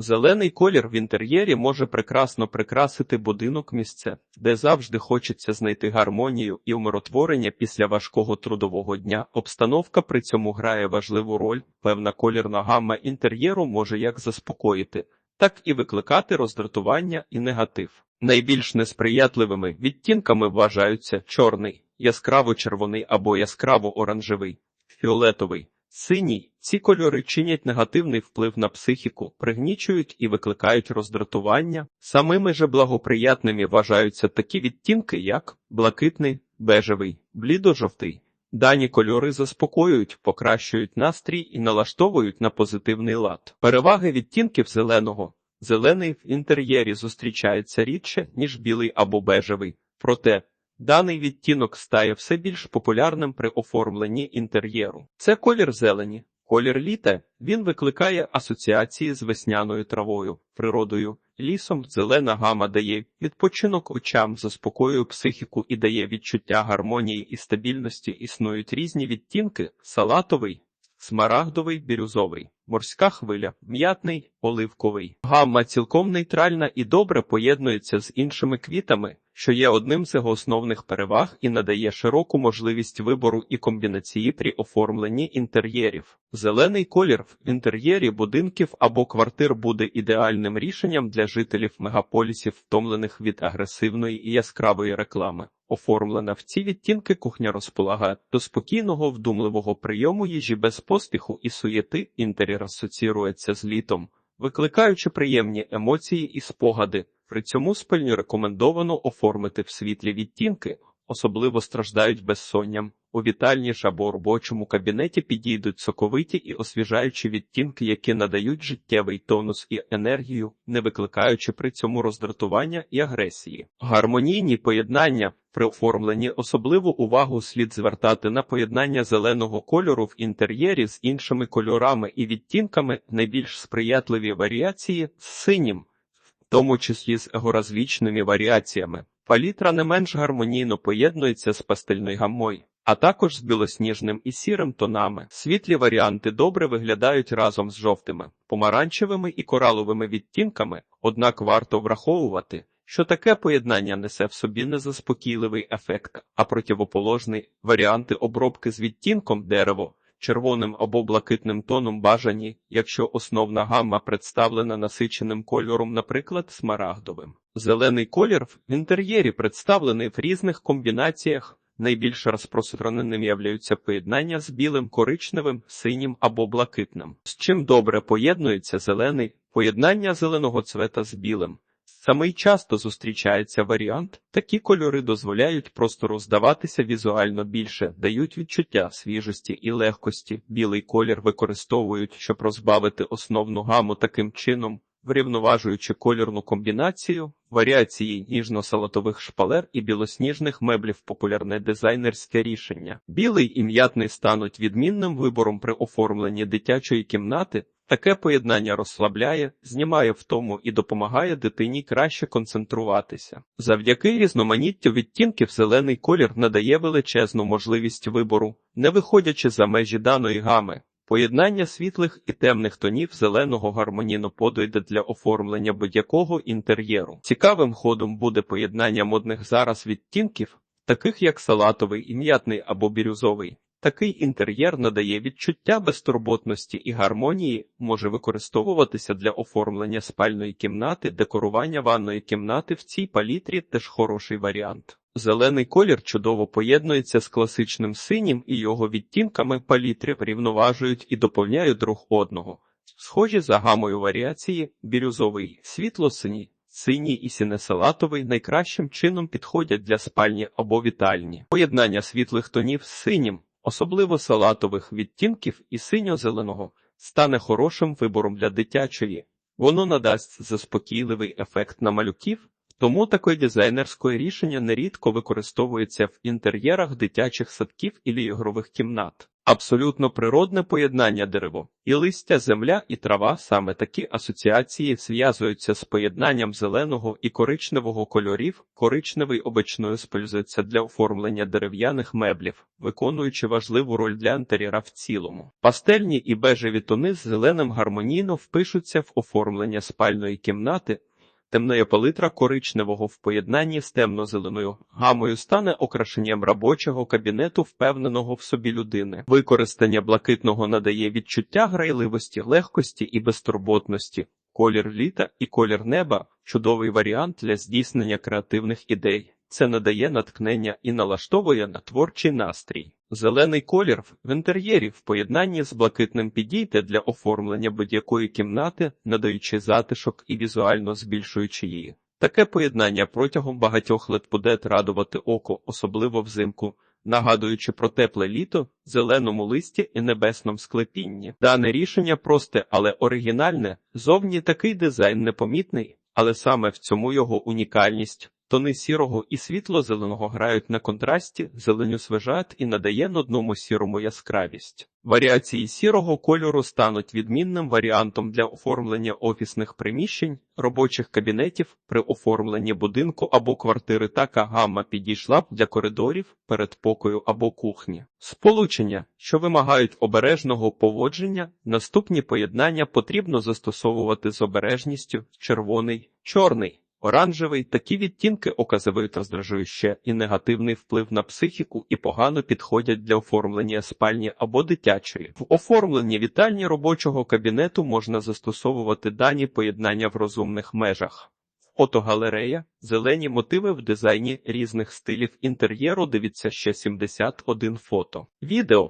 Зелений колір в інтер'єрі може прекрасно прикрасити будинок місце, де завжди хочеться знайти гармонію і умиротворення після важкого трудового дня. Обстановка при цьому грає важливу роль. Певна колірна гамма інтер'єру може як заспокоїти, так і викликати роздратування і негатив. Найбільш несприятливими відтінками вважаються чорний, яскраво-червоний або яскраво-оранжевий, фіолетовий. Синій ці кольори чинять негативний вплив на психіку, пригнічують і викликають роздратування. Самими же благоприятними вважаються такі відтінки, як блакитний, бежевий, блідо-жовтий. Дані кольори заспокоюють, покращують настрій і налаштовують на позитивний лад. Переваги відтінків зеленого. Зелений в інтер'єрі зустрічається рідше, ніж білий або бежевий. Проте Даний відтінок стає все більш популярним при оформленні інтер'єру. Це колір зелені, колір літа. Він викликає асоціації з весняною травою, природою, лісом. Зелена гама дає відпочинок очам, заспокоює психіку і дає відчуття гармонії і стабільності. Існують різні відтінки: салатовий, смарагдовий, бірюзовий, морська хвиля, м'ятний, оливковий. Гамма цілком нейтральна і добре поєднується з іншими квітами що є одним з його основних переваг і надає широку можливість вибору і комбінації при оформленні інтер'єрів. Зелений колір в інтер'єрі будинків або квартир буде ідеальним рішенням для жителів мегаполісів, втомлених від агресивної і яскравої реклами. Оформлена в ці відтінки кухня розполагає до спокійного вдумливого прийому їжі без поспіху і суєти. Інтер'єр асоціюється з літом, викликаючи приємні емоції і спогади. При цьому спальню рекомендовано оформити в світлі відтінки, особливо страждають безсонням. У вітальні ж або робочому кабінеті підійдуть соковиті і освіжаючі відтінки, які надають життєвий тонус і енергію, не викликаючи при цьому роздратування і агресії. Гармонійні поєднання при оформленні особливу увагу слід звертати на поєднання зеленого кольору в інтер'єрі з іншими кольорами і відтінками, найбільш сприятливі варіації з синім в тому числі з егоразлічними варіаціями. Палітра не менш гармонійно поєднується з пастельною гаммою, а також з білосніжним і сірим тонами. Світлі варіанти добре виглядають разом з жовтими, помаранчевими і кораловими відтінками, однак варто враховувати, що таке поєднання несе в собі не заспокійливий ефект, а противоположний варіанти обробки з відтінком дерево червоним або блакитним тоном бажані, якщо основна гамма представлена насиченим кольором, наприклад, смарагдовим. Зелений колір в інтер'єрі представлений в різних комбінаціях. Найбільш розпространеним являються поєднання з білим, коричневим, синім або блакитним. З чим добре поєднується зелений поєднання зеленого цвета з білим. Самий часто зустрічається варіант, такі кольори дозволяють простору здаватися візуально більше, дають відчуття свіжості і легкості. Білий колір використовують, щоб розбавити основну гаму таким чином, врівноважуючи кольорну комбінацію, варіації ніжно-салатових шпалер і білосніжних меблів популярне дизайнерське рішення. Білий і м'ятний стануть відмінним вибором при оформленні дитячої кімнати. Таке поєднання розслабляє, знімає втому і допомагає дитині краще концентруватися. Завдяки різноманіттю відтінків зелений колір надає величезну можливість вибору, не виходячи за межі даної гами. Поєднання світлих і темних тонів зеленого гармонійно подойде для оформлення будь-якого інтер'єру. Цікавим ходом буде поєднання модних зараз відтінків, таких як салатовий, ім'ятний або бірюзовий. Такий інтер'єр надає відчуття безтурботності і гармонії, може використовуватися для оформлення спальної кімнати, декорування ванної кімнати в цій палітрі теж хороший варіант. Зелений колір чудово поєднується з класичним синім і його відтінками палітри рівноважують і доповняють друг одного. Схожі за гамою варіації, бірюзовий, світло-синій, синій і сінесалатовий найкращим чином підходять для спальні або вітальні. Поєднання світлих тонів з синім особливо салатових відтінків і синьо-зеленого, стане хорошим вибором для дитячої. Воно надасть заспокійливий ефект на малюків, Тому таке дизайнерське рішення нерідко використовується в інтер'єрах дитячих садків і ігрових кімнат. Абсолютно природне поєднання дерево і листя, земля і трава саме такі асоціації зв'язуються з поєднанням зеленого і коричневого кольорів. Коричневий обично использується для оформлення дерев'яних меблів, виконуючи важливу роль для інтер'єра в цілому. Пастельні і бежеві тони з зеленим гармонійно впишуться в оформлення спальної кімнати. Темна палитра коричневого в поєднанні з темно-зеленою гамою стане окрашенням робочого кабінету впевненого в собі людини. Використання блакитного надає відчуття грайливості, легкості і безтурботності. Колір літа і колір неба чудовий варіант для здійснення креативних ідей. Це надає натхнення і налаштовує на творчий настрій. Зелений колір в інтер'єрі в поєднанні з блакитним підійде для оформлення будь-якої кімнати, надаючи затишок і візуально збільшуючи її. Таке поєднання протягом багатьох лет буде радувати око, особливо взимку, нагадуючи про тепле літо, зеленому листі і небесному склепінні. Дане рішення просте, але оригінальне. Зовні такий дизайн непомітний, але саме в цьому його унікальність. Тони сірого і світло-зеленого грають на контрасті, зеленю свежат і надає нудному сірому яскравість. Варіації сірого кольору стануть відмінним варіантом для оформлення офісних приміщень, робочих кабінетів при оформленні будинку або квартири. Така гамма підійшла б для коридорів, передпокою або кухні. Сполучення, що вимагають обережного поводження, наступні поєднання потрібно застосовувати з обережністю червоний, чорний. Оранжевий такі відтінки оказують роздражуюче і негативний вплив на психіку і погано підходять для оформлення спальні або дитячої. В оформленні вітальні робочого кабінету можна застосовувати дані поєднання в розумних межах. Фотогалерея, зелені мотиви в дизайні різних стилів інтер'єру. Дивіться ще 71 фото. Відео